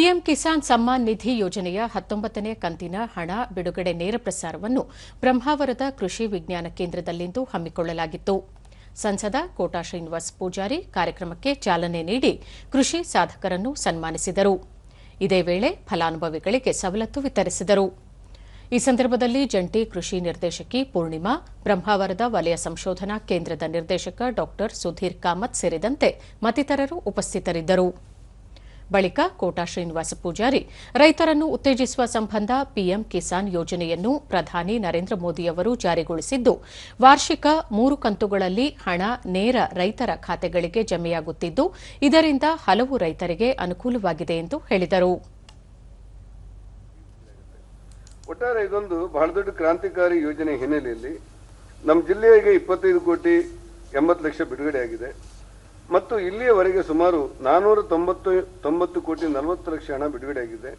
PM Kisan Samman Nidhi ಯೋಜನೆಯ ಹತ್ತೊಂಬತ್ತನೇ ಕಂತಿನ ಹಣ, ಬಿಡುಗಡೆ ನೇರ ಪ್ರಸಾರವನ್ನು ಬ್ರಹ್ಮಾವರದ ಕೃಷಿ ವಿಜ್ಞಾನ ಕೇಂದ್ರದಲ್ಲಿಂದು ಹಮ್ಮಿಕೊಳ್ಳಲಾಗಿತ್ತು. ಸಂಸದ ಕೋಟಾ ಶ್ರೀನಿವಾಸ್ ಪೂಜಾರಿ ಕಾರ್ಯಕ್ರಮಕ್ಕೆ ಚಾಲನೆ ನೀಡಿ ಕೃಷಿ ಸಾಧಕರನ್ನು ಸನ್ಮಾನಿಸಿದರು. ಇದೇ ವೇಳೆ ಫಲಾನುಭವಿಗಳಿಗೆ ಸವಲತ್ತು ವಿತರಿಸಿದರು. ಈ ಸಂದರ್ಭದಲ್ಲಿ ಜಂಟಿ ಕೃಷಿ ನಿರ್ದೇಶಕಿ ಪೂರ್ಣಿಮಾ, ಬ್ರಹ್ಮಾವರದ ವಲಯ ಸಂಶೋಧನಾ ಕೇಂದ್ರದ ನಿರ್ದೇಶಕ ಡಾ ಸುಧೀರ್ ಕಾಮತ್ ಸೇರಿದಂತೆ ಮತ್ತಿತರರು ಉಪಸ್ಥಿತರಿದ್ದರು. ಬಳಿಕ ಕೋಟಾ ಶ್ರೀನಿವಾಸ ಪೂಜಾರಿ, ರೈತರನ್ನು ಉತ್ತೇಜಿಸುವ ಸಂಬಂಧ ಪಿಎಂ ಕಿಸಾನ್ ಯೋಜನೆಯನ್ನು ಪ್ರಧಾನಿ ನರೇಂದ್ರ ಮೋದಿ ಅವರು ಜಾರಿಗೊಳಿಸಿದ್ದು, ವಾರ್ಷಿಕ ಮೂರು ಕಂತುಗಳಲ್ಲಿ ಹಣ ನೇರ ರೈತರ ಖಾತೆಗಳಿಗೆ ಜಮೆಯಾಗುತ್ತಿದ್ದು, ಇದರಿಂದ ಹಲವು ರೈತರಿಗೆ ಅನುಕೂಲವಾಗಿದೆ ಎಂದು ಹೇಳಿದರು. ಒಟ್ಟಾರೆ ಇದೊಂದು ಬಹಳ ದೊಡ್ಡ ಕ್ರಾಂತಿಕಾರಿ ಯೋಜನೆ ಹಿನ್ನೆಲೆಯಲ್ಲಿ ನಮ್ಮ ಜಿಲ್ಲೆಗೆ ಇಪ್ಪತ್ತೈದು ಕೋಟಿ ಎಂಬತ್ತು ಲಕ್ಷ ಬಿಡುಗಡೆಯಾಗಿದೆ. ಮತ್ತು ಇಲ್ಲಿಯವರೆಗೆ ಸುಮಾರು ನಾನೂರ ತೊಂಬತ್ತು ತೊಂಬತ್ತು ಕೋಟಿ ನಲವತ್ತು ಲಕ್ಷ ಹಣ ಬಿಡುಗಡೆಯಾಗಿದೆ.